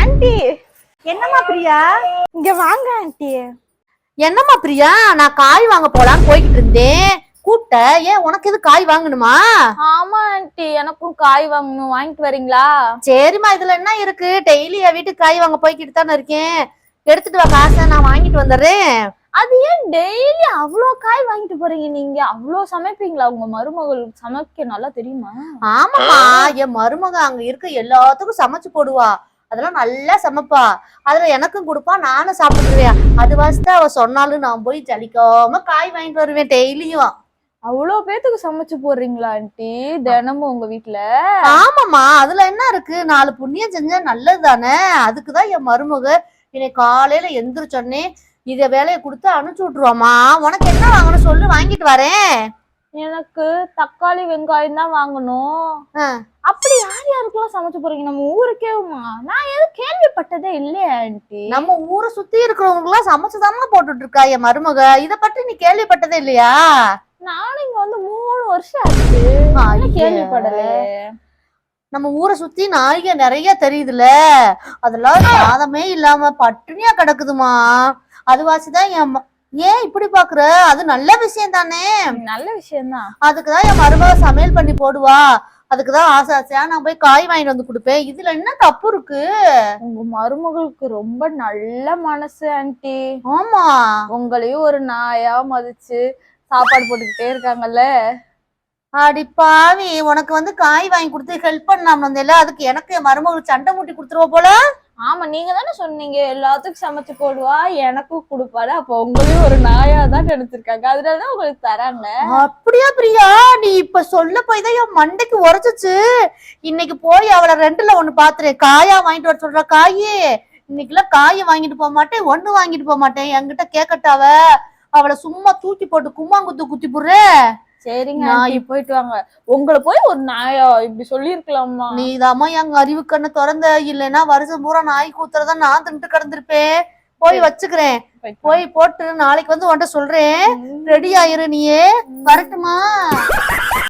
Anti என்னம்மா பிரியா? இங்க வாங்க ஆன்ட்டி என்னம்மா பிரியா? நான் காய் வாங்க போலான்னு போய்கிட்டு இருந்தேன். கூப்பிட்ட. ஏன் உனக்கு எது காய் வாங்கணுமா? ஆமா ஆன்ட்டி எனக்கும் காய் வாங்கணும். வாங்கிட்டு வரீங்களா? சரிம்மா இதுல என்ன இருக்கு? டெய்லி என் வீட்டுக்கு காய் வாங்க போய்கிட்டு தானே இருக்கேன். எடுத்துட்டு வா காசை. நான் வாங்கிட்டு வந்துடுறேன். அது ஏன் டெய்லி அவ்வளோ காய் வாங்கிட்டு போறீங்க நீங்க? அவ்வளோ சமைப்பீங்களா? உங்க மருமகளுக்கு சமைக்க நல்லா தெரியுமா? ஆமாம்மா. என் மருமக அங்க இருக்க எல்லாத்துக்கும் சமைச்சு போடுவா. அதெல்லாம் நல்லா சமைப்பா. அதுல எனக்கும் கொடுப்பா நானும் சாப்பிட்டுருவேன். அது வாசிட்டு அவ சொன்னாலும் நான் போய் ஜலிக்காம காய் வாங்கிட்டு வருவேன் டெய்லியும். அவ்வளோ பேத்துக்கு சமைச்சு போடுறீங்களா ஆன்ட்டி தினமும் உங்க வீட்ல? ஆமாம்மா. அதுல என்ன இருக்கு? நாலு புண்ணியம் செஞ்சா நல்லது தானே? அதுக்குதான் என் மருமக இன்னைக்கு காலையில எந்திரிச்சோடனே இத வேலையை கொடுத்து அனுப்பிச்சு விட்டுருவாமா உனக்கு என்ன வாங்கணும் சொல்லு வாங்கிட்டு வரேன். எனக்கு தக்காளி வெங்காயம் தான் வாங்கணும். அப்படி யார் யாருக்கெல்லாம் சமைச்சு போறீங்க? நம்ம ஊருக்கேவுமா? நான் எதுவும் கேள்விப்பட்டதே இல்லையே ஆன்ட்டி நம்ம ஊரை சுத்தி இருக்கிறவங்க எல்லாம் சமைச்சுதாம்மா போட்டுட்டு இருக்கா என் மருமக. இத பற்றி நீ கேள்விப்பட்டதே இல்லையா? நானும் இங்க வந்து மூணு வருஷம் ஆச்சு. கேள்விப்படலே. நம்ம ஊரை சுத்தி நாய்க நிறைய தெரியுதுல. அதெல்லாம் சாதமே இல்லாம பட்டினியா கிடக்குதுமா. அது வாசிதான் என் ஏன் இப்படி பாக்குற? அது நல்ல விஷயம் தானே. நல்ல விஷயம்தான். அதுக்குதான் என் மருமக சமையல் பண்ணி போடுவா. அதுக்குதான் ஆசை ஆசையா நான் போய் காய் வாங்கிட்டு வந்து கொடுப்பேன். இதுல என்ன தப்பு இருக்கு? உங்க மருமகளுக்கு ரொம்ப நல்ல மனசு ஆன்ட்டி ஆமா. உங்களையும் ஒரு நாயா மதிச்சு சாப்பாடு போட்டுக்கிட்டே இருக்காங்கல்ல. அடி பாவி உனக்கு வந்து காய் வாங்கி கொடுத்து ஹெல்ப் பண்ணாம வந்தேல அதுக்கு எனக்கு என் மருமகளுக்கு சண்டை மூட்டி கொடுத்துருவ போல? ஆமா நீங்க தானே சொன்னீங்க எல்லாத்துக்கும் சமைச்சு போடுவா எனக்கும் கொடுப்பாரு அப்ப உங்களையும் ஒரு நாயா தான் நினைச்சிருக்காங்க. அதனாலதான் உங்களுக்கு தராங்க அப்படியா பிரியா? நீ இப்ப சொல்ல போய் தான் என் மண்டைக்கு உரைச்சிச்சு. இன்னைக்கு போய் அவளை ரெண்டுல ஒண்ணு பாத்துரு. காயா வாங்கிட்டு வர சொல்ற காயே. இன்னைக்குலாம் காயை வாங்கிட்டு போக மாட்டேன் ஒண்ணு வாங்கிட்டு போக மாட்டேன். என்கிட்ட கேக்கட்டாவ அவளை சும்மா தூக்கி போட்டு கும்மாங்குத்து குத்தி போடுற. சரிங்க நான் போயிட்டு வாங்க. உங்களை போய் ஒரு நாயா இப்படி சொல்லிருக்கலாமா நீதாம்மா எங்க அறிவு கண்ணை திறந்த இல்லைன்னா வருஷம் பூரா நாய் கூத்துறதா நான் தின்ட்டு கிடந்திருப்பேன். போய் வச்சுக்கிறேன். போய் போட்டு நாளைக்கு வந்து உன்கிட்ட சொல்றேன். ரெடி ஆயிரு நீயே. வரட்டுமா?